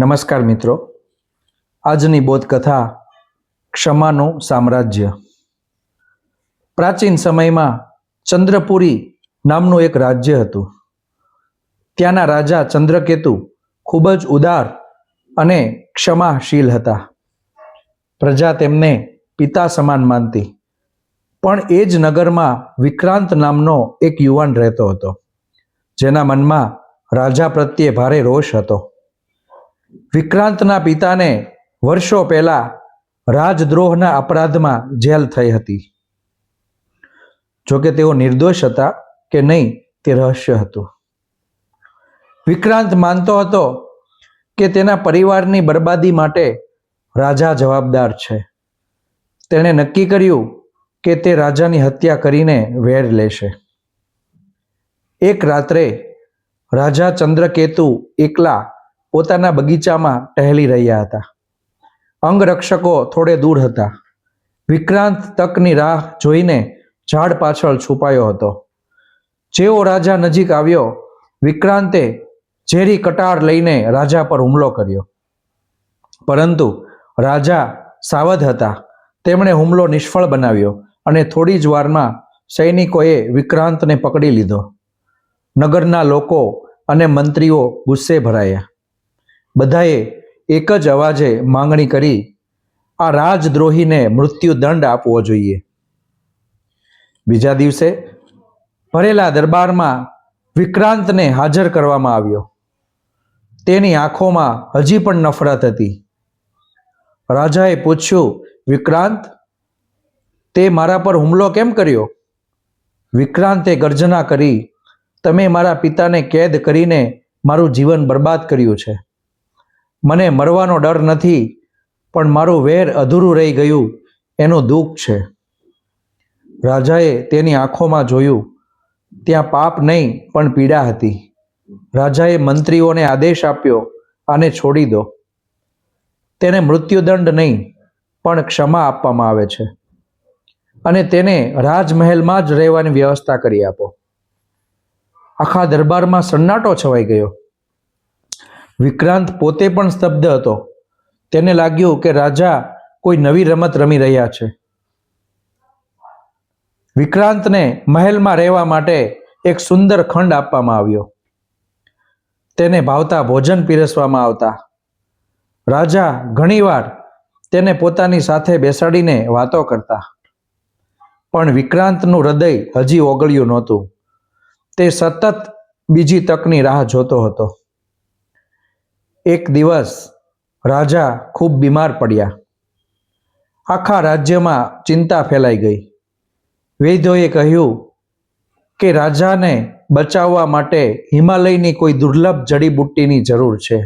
નમસ્કાર મિત્રો. આજની બોધકથા ક્ષમાનું સામ્રાજ્ય. પ્રાચીન સમયમાં ચંદ્રપુરી નામનું એક રાજ્ય હતું. ત્યાંના રાજા ચંદ્રકેતુ ખૂબ જ ઉદાર અને ક્ષમાશીલ હતા. પ્રજા તેમને પિતા સમાન માનતી. પણ એ જ નગરમાં વિક્રાંત નામનો એક યુવાન રહેતો હતો. જેના મનમાં રાજા પ્રત્યે ભારે રોષ હતો. વિક્રાંતના પિતાને વર્ષો પહેલા રાજદ્રોહના અપરાધમાં જેલ થઈ હતી. જોકે તેઓ નિર્દોષ હતા કે નહીં તે રહસ્ય હતું. વિક્રાંત માનતો હતો કે તેના પરિવારની બરબાદી માટે રાજા જવાબદાર છે. તેણે નક્કી કર્યું કે તે રાજાની હત્યા કરીને વેર લેશે. એક રાત્રે રાજા ચંદ્રકેતુ એકલા પોતાના બગીચામાં ટહેલી રહ્યા હતા. અંગરક્ષકો થોડે દૂર હતા. વિક્રાંત તકની રાહ જોઈને ઝાડ પાછળ છુપાયો હતો. જેવો રાજા નજીક આવ્યો, વિક્રાંતે ઝેરી કટાર લઈને રાજા પર હુમલો કર્યો. પરંતુ રાજા સાવધ હતા. તેમણે હુમલો નિષ્ફળ બનાવ્યો અને થોડી જ વારમાં સૈનિકોએ વિક્રાંતને પકડી લીધો. નગરના લોકો અને મંત્રીઓ ગુસ્સે ભરાયા. બધાએ એક જ અવાજે માંગણી કરી, આ રાજદ્રોહીને મૃત્યુદંડ આપવો જોઈએ. બીજા દિવસે ભરેલા દરબારમાં વિક્રાંતને હાજર કરવામાં આવ્યો. તેની આંખોમાં હજી પણ નફરત હતી. રાજાએ પૂછ્યું, વિક્રાંત, તે મારા પર હુમલો કેમ કર્યો? વિક્રાંતે ગર્જના કરી, તમે મારા પિતાને કેદ કરીને મારું જીવન બરબાદ કર્યું છે. મને મરવાનો ડર નથી, પણ મારું વેર અધૂરું રહી ગયું, એનું દુઃખ છે. રાજાએ તેની આંખોમાં જોયું, ત્યાં પાપ નહીં, પણ પીડા હતી. રાજાએ મંત્રીઓને આદેશ આપ્યો આને છોડી દો. તેને મૃત્યુદંડ નહીં, પણ ક્ષમા આપવામાં આવે છે. અને તેને રાજમહેલમાં જ રહેવાની વ્યવસ્થા કરી આપો. આખા દરબારમાં સન્નાટો છવાઈ ગયો. વિક્રાંત પોતે પણ સ્તબ્ધ હતો. તેને લાગ્યું કે રાજા કોઈ નવી રમત રમી રહ્યા છે. વિક્રાંતને મહેલમાં રહેવા માટે એક સુંદર ખંડ આપવામાં આવ્યો. તેને ભાવતા ભોજન પીરસવામાં આવતા. રાજા ઘણીવાર તેને પોતાની સાથે બેસાડીને વાતો કરતા. પણ વિક્રાંતનું હૃદય હજી ઓગળ્યું નહોતું. તે સતત બીજી તકની રાહ જોતો હતો. એક દિવસ રાજા ખૂબ બીમાર પડ્યા. આખા રાજ્યમાં ચિંતા ફેલાઈ ગઈ. વૈદ્યોએ કહ્યું કે રાજાને બચાવવા માટે હિમાલયની કોઈ દુર્લભ જડીબુટ્ટીની જરૂર છે,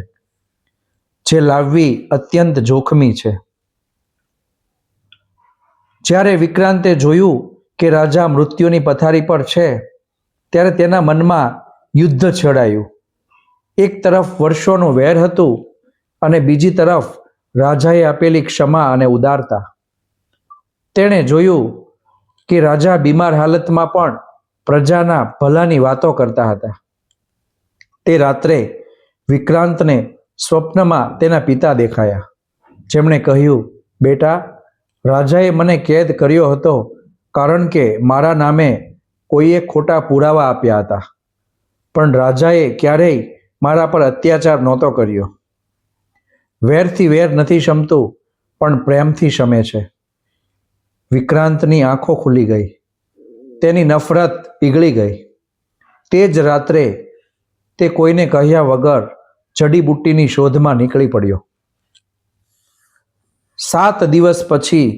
જે લાવવી અત્યંત જોખમી છે. જ્યારે વિક્રાંતે જોયું કે રાજા મૃત્યુની પથારી પર છે, ત્યારે તેના મનમાં યુદ્ધ છેડાયું. એક તરફ વર્ષોનું વેર હતું અને બીજી તરફ રાજાએ આપેલી ક્ષમા અને ઉદારતા. તેણે જોયું કે રાજા બીમાર હાલતમાં પણ પ્રજાના ભલાની વાતો કરતા હતા. તે રાત્રે વિક્રાંતને સ્વપ્નમાં તેના પિતા દેખાયા. જેમણે કહ્યું, બેટા, રાજાએ મને કેદ કર્યો હતો કારણ કે મારા નામે કોઈએ ખોટા પુરાવા આપ્યા હતા. પણ રાજાએ ક્યારેય મારા પર અત્યાચાર નહોતો કર્યો. વેરથી વેર નથી શમતું, પણ પ્રેમથી શમે છે. વિક્રાંતની આંખો ખુલી ગઈ. તેની નફરત પીગળી ગઈ. તે જ રાત્રે તે કોઈને કહ્યા વગર જડીબુટ્ટીની શોધમાં નીકળી પડ્યો. સાત દિવસ પછી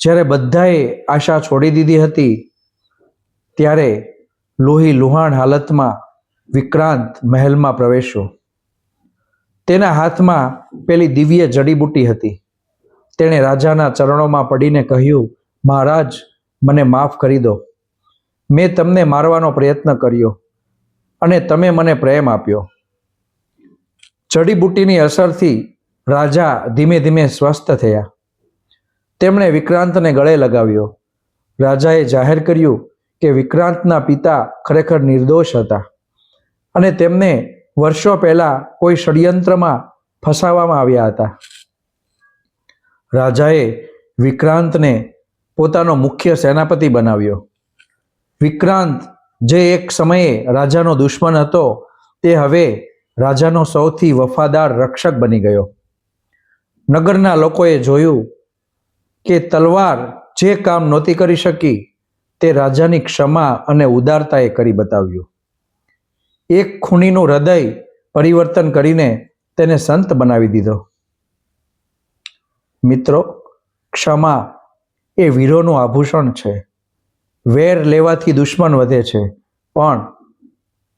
જ્યારે બધાએ આશા છોડી દીધી હતી, ત્યારે લોહી લુહાણ હાલતમાં વિક્રાંત મહેલમાં પ્રવેશ્યો. તેના હાથમાં પેલી દિવ્ય જડીબુટ્ટી હતી. તેણે રાજાના ચરણોમાં પડીને કહ્યું, મહારાજ, મને માફ કરી દો. મેં તમને મારવાનો પ્રયત્ન કર્યો અને તમે મને પ્રેમ આપ્યો. જડીબુટ્ટીની અસરથી રાજા ધીમે ધીમે સ્વસ્થ થયા. તેમણે વિક્રાંતને ગળે લગાવ્યો. રાજાએ જાહેર કર્યું કે વિક્રાંતના પિતા ખરેખર નિર્દોષ હતા. અને તેમને વર્ષો પહેલા કોઈ ષડયંત્રમાં ફસાવવામાં આવ્યા હતા. રાજાએ વિક્રાંતને પોતાનો મુખ્ય સેનાપતિ બનાવ્યો. વિક્રાંત જે એક સમયે રાજાનો દુશ્મન હતો, તે હવે રાજાનો સૌથી વફાદાર રક્ષક બની ગયો. નગરના લોકોએ જોયું કે તલવાર જે કામ નહોતી કરી શકી, તે રાજાની ક્ષમા અને ઉદારતાએ કરી બતાવ્યું. એક ખૂણીનું હૃદય પરિવર્તન કરીને તેને સંત બનાવી દીધો. મિત્રો, ક્ષમા એ વીરોનું આભૂષણ છે. વેર લેવાથી દુશ્મન વધે છે, પણ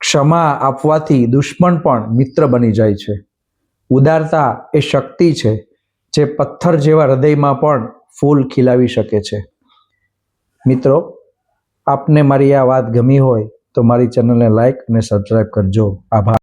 ક્ષમા આપવાથી દુશ્મન પણ મિત્ર બની જાય છે. ઉદારતા એ શક્તિ છે, જે પથ્થર જેવા હૃદયમાં પણ ફૂલ ખીલાવી શકે છે. મિત્રો, આપને મારી આ વાત ગમી હોય તો મારી ચેનલને લાઇક અને સબસ્ક્રાઈબ કરજો. આભાર.